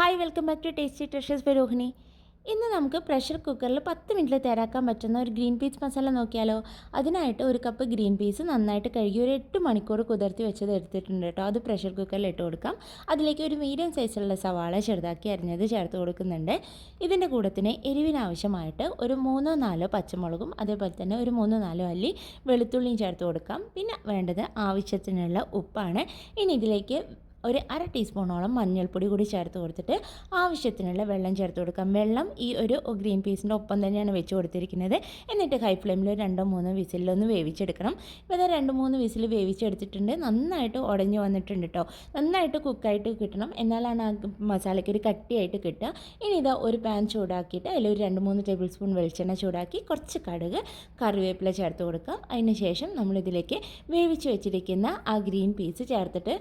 Hi welcome back to Tasty Treasures ബരോഹിണി ഇന്ന് നമുക്ക് pressure കുക്കറിൽ പത്ത് മിനിറ്റിൽ തയ്യാറാക്കാൻ പറ്റുന്ന ഒരു ഗ്രീൻ പീസ് മസാല നോക്കിയാലോ? അതിനായിട്ട് ഒരു കപ്പ് ഗ്രീൻ പീസ് നന്നായിട്ട് കഴുകി ഒരു എട്ട് മണിക്കൂർ കുതിർത്തി വെച്ചത് എടുത്തിട്ടുണ്ട് കേട്ടോ. അത് പ്രഷർ കുക്കറിൽ ഇട്ട് കൊടുക്കാം. അതിലേക്ക് ഒരു മീഡിയം സൈസിലുള്ള സവാള ചെറുതാക്കി അരിഞ്ഞത് ചേർത്ത് കൊടുക്കുന്നുണ്ട്. ഇതിന്റെ കൂടത്തിന് എരിവിനാവശ്യമായിട്ട് ഒരു മൂന്നോ നാലോ പച്ചമുളകും അതേപോലെ തന്നെ ഒരു മൂന്നോ നാലോ അല്ലി വെളുത്തുള്ളിയും ചേർത്ത് കൊടുക്കാം. പിന്നെ വേണ്ടത് ആവശ്യത്തിനുള്ള ഉപ്പാണ്. ഇനി ഇതിലേക്ക് ഒരു അര ടീസ്പൂണോളം മഞ്ഞൾപ്പൊടി കൂടി ചേർത്ത് കൊടുത്തിട്ട് ആവശ്യത്തിനുള്ള വെള്ളം ചേർത്ത് കൊടുക്കാം. വെള്ളം ഈ ഒരു ഗ്രീൻ പീസിന്റെ ഒപ്പം തന്നെയാണ് വെച്ച് കൊടുത്തിരിക്കുന്നത്. എന്നിട്ട് ഹൈ ഫ്ലെയിമിൽ രണ്ടോ മൂന്നോ വിസിലൊന്ന് വേവിച്ചെടുക്കണം. ഇപ്പോൾ രണ്ട് മൂന്ന് വിസിൽ വേവിച്ചെടുത്തിട്ടുണ്ട്. നന്നായിട്ട് ഉടഞ്ഞു വന്നിട്ടുണ്ട് കേട്ടോ നന്നായിട്ട് കുക്കായിട്ട് കിട്ടണം. എന്നാലാണ് ആ മസാലയ്ക്ക് ഒരു കട്ടിയായിട്ട് കിട്ടുക. ഇനി ഇതാ ഒരു പാൻ ചൂടാക്കിയിട്ട് അതിൽ ഒരു രണ്ട് മൂന്ന് ടേബിൾ സ്പൂൺ വെളിച്ചെണ്ണ ചൂടാക്കി കുറച്ച് കടുക് കറിവേപ്പില ചേർത്ത് കൊടുക്കുക. അതിന് ശേഷം നമ്മളിതിലേക്ക് വേവിച്ച് വെച്ചിരിക്കുന്ന ആ ഗ്രീൻ പീസ് ചേർത്തിട്ട്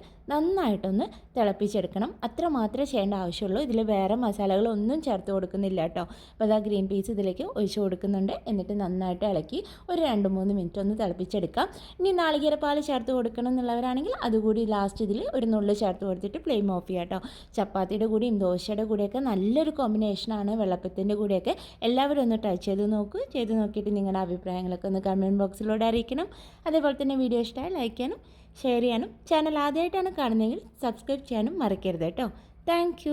നന്നായിട്ടൊന്ന് തിളപ്പിച്ചെടുക്കണം. അത്ര മാത്രമേ ചെയ്യേണ്ട ആവശ്യമുള്ളൂ. ഇതിൽ വേറെ മസാലകളൊന്നും ചേർത്ത് കൊടുക്കുന്നില്ല കേട്ടോ. അപ്പോൾ ആ ഗ്രീൻ പീസ് ഇതിലേക്ക് ഒഴിച്ച് കൊടുക്കുന്നുണ്ട്. എന്നിട്ട് നന്നായിട്ട് ഇളക്കി ഒരു രണ്ട് മൂന്ന് മിനിറ്റ് ഒന്ന് തിളപ്പിച്ചെടുക്കാം. ഇനി നാളികേരപ്പാൽ ചേർത്ത് കൊടുക്കണം എന്നുള്ളവരാണെങ്കിൽ അതുകൂടി ലാസ്റ്റ് ഇതിൽ ഒരു നുള്ളു ചേർത്ത് കൊടുത്തിട്ട് ഫ്ലെയിം ഓഫ് ചെയ്യാം കേട്ടോ. ചപ്പാത്തിയുടെ കൂടിയും ദോശയുടെ കൂടിയൊക്കെ നല്ലൊരു കോമ്പിനേഷനാണ് വെള്ളപ്പത്തിന്റെ കൂടെയൊക്കെ എല്ലാവരും ഒന്ന് ട്രൈ ചെയ്ത് നോക്കൂ. ചെയ്ത് നോക്കിയിട്ട് നിങ്ങളുടെ അഭിപ്രായങ്ങളൊക്കെ ഒന്ന് കമന്റ് ബോക്സിലൂടെ അറിയിക്കണം. അതേപോലെ തന്നെ വീഡിയോ ഇഷ്ടമായി ലൈക്ക് ചെയ്യാനും ഷെയർ ചെയ്യാനും ചാനൽ ആദ്യമായിട്ടാണ് കാണുന്നതെങ്കിൽ സബ്സ്ക്രൈബ് ചെയ്യാനും മറക്കരുത് കേട്ടോ. താങ്ക്